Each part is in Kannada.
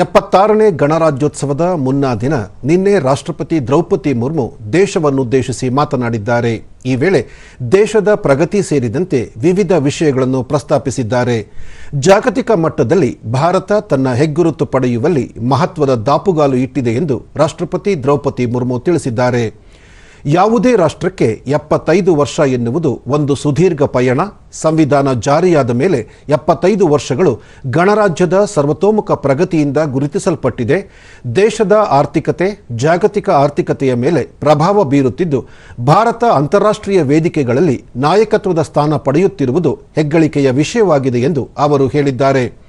ಎಪ್ಪತ್ತಾರನೇ ಗಣರಾಜ್ಯೋತ್ಸವದ ಮುನ್ನಾ ದಿನ ನಿನ್ನೆ ರಾಷ್ಟ್ರಪತಿ ದ್ರೌಪದಿ ಮುರ್ಮು ದೇಶವನ್ನುದ್ದೇಶಿಸಿ ಮಾತನಾಡಿದ್ದಾರೆ. ಈ ವೇಳೆ ದೇಶದ ಪ್ರಗತಿ ಸೇರಿದಂತೆ ವಿವಿಧ ವಿಷಯಗಳನ್ನು ಪ್ರಸ್ತಾಪಿಸಿದ್ದಾರೆ. ಜಾಗತಿಕ ಮಟ್ಟದಲ್ಲಿ ಭಾರತ ತನ್ನ ಹೆಗ್ಗುರುತು ಪಡೆಯುವಲ್ಲಿ ಮಹತ್ವದ ದಾಪುಗಾಲು ಇಟ್ಟಿದೆ ಎಂದು ರಾಷ್ಟ್ರಪತಿ ದ್ರೌಪದಿ ಮುರ್ಮು ತಿಳಿಸಿದ್ದಾರೆ. ಯಾವುದೇ ರಾಷ್ಟ್ರಕ್ಕೆ ಎಪ್ಪತ್ತೈದು ವರ್ಷ ಎನ್ನುವುದು ಒಂದು ಸುದೀರ್ಘ ಪಯಣ. ಸಂವಿಧಾನ ಜಾರಿಯಾದ ಮೇಲೆ ಎಪ್ಪತ್ತೈದು ವರ್ಷಗಳು ಗಣರಾಜ್ಯದ ಸರ್ವತೋಮುಖ ಪ್ರಗತಿಯಿಂದ ಗುರುತಿಸಲ್ಪಟ್ಟಿದೆ. ದೇಶದ ಆರ್ಥಿಕತೆ, ಜಾಗತಿಕ ಆರ್ಥಿಕತೆಯ ಮೇಲೆ ಪ್ರಭಾವ ಬೀರುತ್ತಿದ್ದು, ಭಾರತ ಅಂತಾರಾಷ್ಟ್ರೀಯ ವೇದಿಕೆಗಳಲ್ಲಿ ನಾಯಕತ್ವದ ಸ್ಥಾನ ಪಡೆಯುತ್ತಿರುವುದು ಹೆಗ್ಗಳಿಕೆಯ ವಿಷಯವಾಗಿದೆ ಎಂದು ಅವರು ಹೇಳಿದ್ದಾರೆ.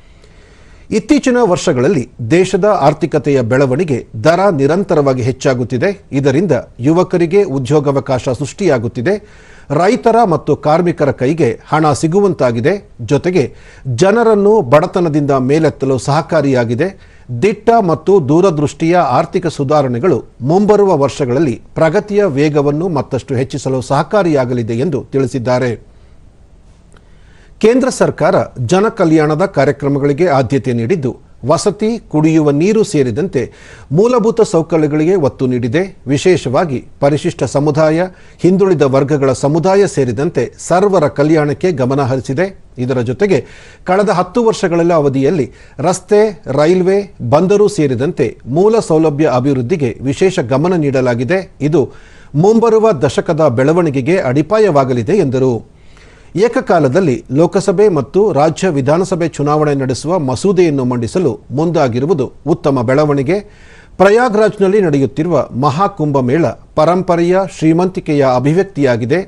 ಇತ್ತೀಚಿನ ವರ್ಷಗಳಲ್ಲಿ ದೇಶದ ಆರ್ಥಿಕತೆಯ ಬೆಳವಣಿಗೆ ದರ ನಿರಂತರವಾಗಿ ಹೆಚ್ಚಾಗುತ್ತಿದೆ. ಇದರಿಂದ ಯುವಕರಿಗೆ ಉದ್ಯೋಗಾವಕಾಶ ಸೃಷ್ಟಿಯಾಗುತ್ತಿದೆ. ರೈತರ ಮತ್ತು ಕಾರ್ಮಿಕರ ಕೈಗೆ ಹಣ ಸಿಗುವಂತಾಗಿದೆ. ಜೊತೆಗೆ ಜನರನ್ನು ಬಡತನದಿಂದ ಮೇಲೆತ್ತಲು ಸಹಕಾರಿಯಾಗಿದೆ. ದಿಟ್ಟ ಮತ್ತು ದೂರದೃಷ್ಟಿಯ ಆರ್ಥಿಕ ಸುಧಾರಣೆಗಳು ಮುಂಬರುವ ವರ್ಷಗಳಲ್ಲಿ ಪ್ರಗತಿಯ ವೇಗವನ್ನು ಮತ್ತಷ್ಟು ಹೆಚ್ಚಿಸಲು ಸಹಕಾರಿಯಾಗಲಿದೆ ಎಂದು ತಿಳಿಸಿದ್ದಾರೆ. ಕೇಂದ್ರ ಸರ್ಕಾರ ಜನ ಕಲ್ಯಾಣದ ಕಾರ್ಯಕ್ರಮಗಳಿಗೆ ಆದ್ಯತೆ ನೀಡಿದ್ದು, ವಸತಿ, ಕುಡಿಯುವ ನೀರು ಸೇರಿದಂತೆ ಮೂಲಭೂತ ಸೌಕರ್ಯಗಳಿಗೆ ಒತ್ತು ನೀಡಿದೆ. ವಿಶೇಷವಾಗಿ ಪರಿಶಿಷ್ಟ ಸಮುದಾಯ, ಹಿಂದುಳಿದ ವರ್ಗಗಳ ಸಮುದಾಯ ಸೇರಿದಂತೆ ಸರ್ವರ ಕಲ್ಯಾಣಕ್ಕೆ ಗಮನ ಹರಿಸಿದೆ. ಇದರ ಜೊತೆಗೆ ಕಳೆದ ಹತ್ತು ವರ್ಷಗಳ ಅವಧಿಯಲ್ಲಿ ರಸ್ತೆ, ರೈಲ್ವೆ, ಬಂದರು ಸೇರಿದಂತೆ ಮೂಲ ಸೌಲಭ್ಯ ಅಭಿವೃದ್ಧಿಗೆ ವಿಶೇಷ ಗಮನ ನೀಡಲಾಗಿದೆ. ಇದು ಮುಂಬರುವ ದಶಕದ ಬೆಳವಣಿಗೆಗೆ ಅಡಿಪಾಯವಾಗಲಿದೆ ಎಂದರು. ಏಕಕಾಲದಲ್ಲಿ ಲೋಕಸಭೆ ಮತ್ತು ರಾಜ್ಯ ವಿಧಾನಸಭೆ ಚುನಾವಣೆ ನಡೆಸುವ ಮಸೂದೆಯನ್ನು ಮಂಡಿಸಲು ಮುಂದಾಗಿರುವುದು ಉತ್ತಮ ಬೆಳವಣಿಗೆ. ಪ್ರಯಾಗ್ರಾಜ್ನಲ್ಲಿ ನಡೆಯುತ್ತಿರುವ ಮಹಾಕುಂಭ ಮೇಳ ಪರಂಪರೆಯ ಶ್ರೀಮಂತಿಕೆಯ ಅಭಿವ್ಯಕ್ತಿಯಾಗಿದೆ.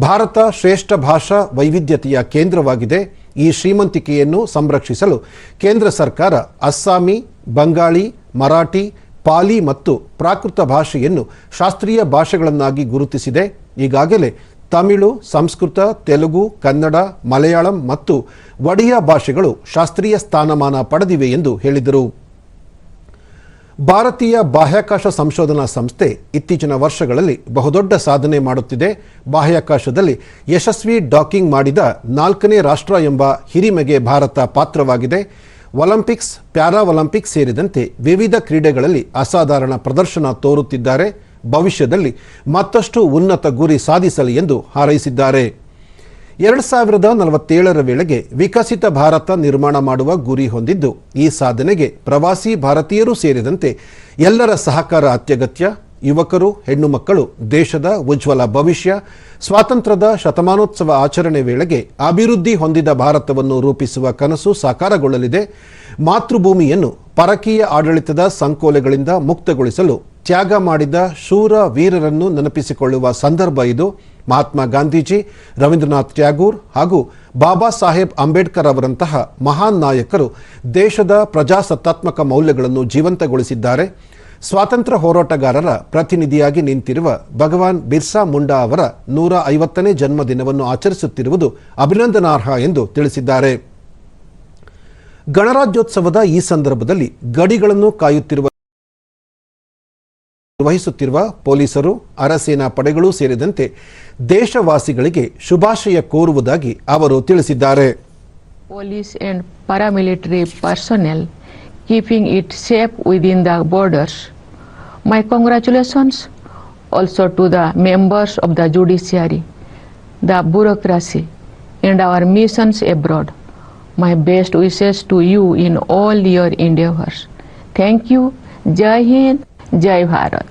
ಭಾರತ ಶ್ರೇಷ್ಠ ಭಾಷಾ ವೈವಿಧ್ಯತೆಯ ಕೇಂದ್ರವಾಗಿದೆ. ಈ ಶ್ರೀಮಂತಿಕೆಯನ್ನು ಸಂರಕ್ಷಿಸಲು ಕೇಂದ್ರ ಸರ್ಕಾರ ಅಸ್ಸಾಮಿ, ಬಂಗಾಳಿ, ಮರಾಠಿ, ಪಾಲಿ ಮತ್ತು ಪ್ರಾಕೃತ ಭಾಷೆಯನ್ನು ಶಾಸ್ತ್ರೀಯ ಭಾಷೆಗಳನ್ನಾಗಿ ಗುರುತಿಸಿದೆ. ಈಗಾಗಲೇ ತಮಿಳು, ಸಂಸ್ಕೃತ, ತೆಲುಗು, ಕನ್ನಡ, ಮಲಯಾಳಂ ಮತ್ತು ಒಡಿಯಾ ಭಾಷೆಗಳು ಶಾಸ್ತ್ರೀಯ ಸ್ಥಾನಮಾನ ಪಡೆದಿವೆ ಎಂದು ಹೇಳಿದರು. ಭಾರತೀಯ ಬಾಹ್ಯಾಕಾಶ ಸಂಶೋಧನಾ ಸಂಸ್ಥೆ ಇತ್ತೀಚಿನ ವರ್ಷಗಳಲ್ಲಿ ಬಹುದೊಡ್ಡ ಸಾಧನೆ ಮಾಡುತ್ತಿದೆ. ಬಾಹ್ಯಾಕಾಶದಲ್ಲಿ ಯಶಸ್ವಿ ಡಾಕಿಂಗ್ ಮಾಡಿದ ನಾಲ್ಕನೇ ರಾಷ್ಟ್ರ ಎಂಬ ಹಿರಿಮೆಗೆ ಭಾರತ ಪಾತ್ರವಾಗಿದೆ. ಒಲಿಂಪಿಕ್ಸ್ ಪ್ಯಾರಾ ಒಲಿಂಪಿಕ್ಸ್ ಸೇರಿದಂತೆ ವಿವಿಧ ಕ್ರೀಡೆಗಳಲ್ಲಿ ಅಸಾಧಾರಣ ಪ್ರದರ್ಶನ ತೋರುತ್ತಿದ್ದಾರೆ. ಭವಿಷ್ಯದಲ್ಲಿ ಮತ್ತಷ್ಟು ಉನ್ನತ ಗುರಿ ಸಾಧಿಸಲಿ ಎಂದು ಹಾರೈಸಿದ್ದಾರೆ. ಎರಡು ಸಾವಿರದ ನಲವತ್ತೇಳರ ವೇಳೆಗೆ ವಿಕಸಿತ ಭಾರತ ನಿರ್ಮಾಣ ಮಾಡುವ ಗುರಿ ಹೊಂದಿದ್ದು, ಈ ಸಾಧನೆಗೆ ಪ್ರವಾಸಿ ಭಾರತೀಯರು ಸೇರಿದಂತೆ ಎಲ್ಲರ ಸಹಕಾರ ಅತ್ಯಗತ್ಯ. ಯುವಕರು, ಹೆಣ್ಣು ಮಕ್ಕಳು, ದೇಶದ ಉಜ್ವಲ ಭವಿಷ್ಯ, ಸ್ವಾತಂತ್ರ್ಯದ ಶತಮಾನೋತ್ಸವ ಆಚರಣೆ ವೇಳೆಗೆ ಅಭಿವೃದ್ಧಿ ಹೊಂದಿದ ಭಾರತವನ್ನು ರೂಪಿಸುವ ಕನಸು ಸಾಕಾರಗೊಳ್ಳಲಿದೆ. ಮಾತೃಭೂಮಿಯನ್ನು ಪರಕೀಯ ಆಡಳಿತದ ಸಂಕೋಲೆಗಳಿಂದ ಮುಕ್ತಗೊಳಿಸಲು ತ್ಯಾಗ ಮಾಡಿದ ಶೂರ ವೀರರನ್ನು ನೆನಪಿಸಿಕೊಳ್ಳುವ ಸಂದರ್ಭ ಇದು. ಮಹಾತ್ಮ ಗಾಂಧೀಜಿ, ರವೀಂದ್ರನಾಥ್ ಟ್ಯಾಗೂರ್ ಹಾಗೂ ಬಾಬಾ ಸಾಹೇಬ್ ಅಂಬೇಡ್ಕರ್ ಅವರಂತಹ ಮಹಾನ್ ನಾಯಕರು ದೇಶದ ಪ್ರಜಾಸತ್ತಾತ್ಮಕ ಮೌಲ್ಯಗಳನ್ನು ಜೀವಂತಗೊಳಿಸಿದ್ದಾರೆ. ಸ್ವಾತಂತ್ರ್ಯ ಹೋರಾಟಗಾರರ ಪ್ರತಿನಿಧಿಯಾಗಿ ನಿಂತಿರುವ ಭಗವಾನ್ ಬಿರ್ಸಾ ಮುಂಡಾ ಅವರ ನೂರ ಐವತ್ತನೇ ಜನ್ಮದಿನವನ್ನು ಆಚರಿಸುತ್ತಿರುವುದು ಅಭಿನಂದನಾರ್ಹ ಎಂದು ತಿಳಿಸಿದ್ದಾರೆ. ಗಣರಾಜ್ಯೋತ್ಸವದ ಈ ಸಂದರ್ಭದಲ್ಲಿ ಗಡಿಗಳನ್ನು ಕಾಯುತ್ತಿರುವ ವಹಿಸುತ್ತಿರುವ ಪೊಲೀಸರು, ಅರಸೇನಾ ಪಡೆಗಳು ಸೇರಿದಂತೆ ದೇಶವಾಸಿಗಳಿಗೆ ಶುಭಾಶಯ ಕೋರುವುದಾಗಿ ಅವರು ತಿಳಿಸಿದ್ದಾರೆ. Police and paramilitary personnel keeping it safe with in the borders my congratulations also to the members of the judiciary the bureaucracy and our missions abroad my best wishes to you in all your endeavours thank you Jai Hind Jai Bharat.